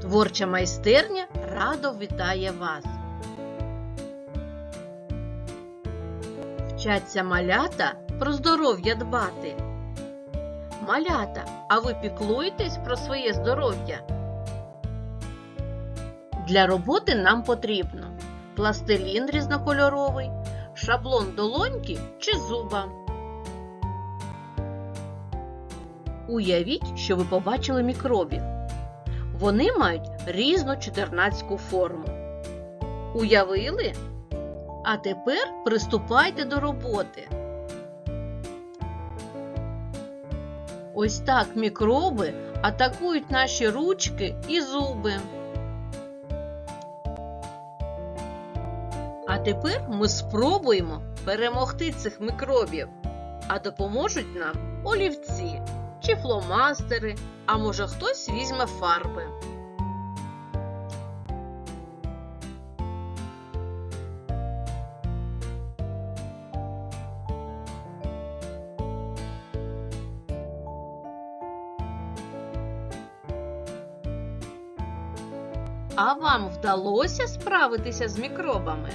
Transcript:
Творча майстерня радо вітає вас. Вчаться малята про здоров'я дбати. Малята, а ви піклуєтесь про своє здоров'я? Для роботи нам потрібно пластилін різнокольоровий, шаблон долоньки чи зуба. Уявіть, що ви побачили мікробів. Вони мають різну чотирнацьку форму. Уявили? А тепер приступайте до роботи. Ось так мікроби атакують наші ручки і зуби. А тепер ми спробуємо перемогти цих мікробів, а допоможуть нам олівці чи фломастери, а може хтось візьме фарби. А вам вдалося справитися з мікробами?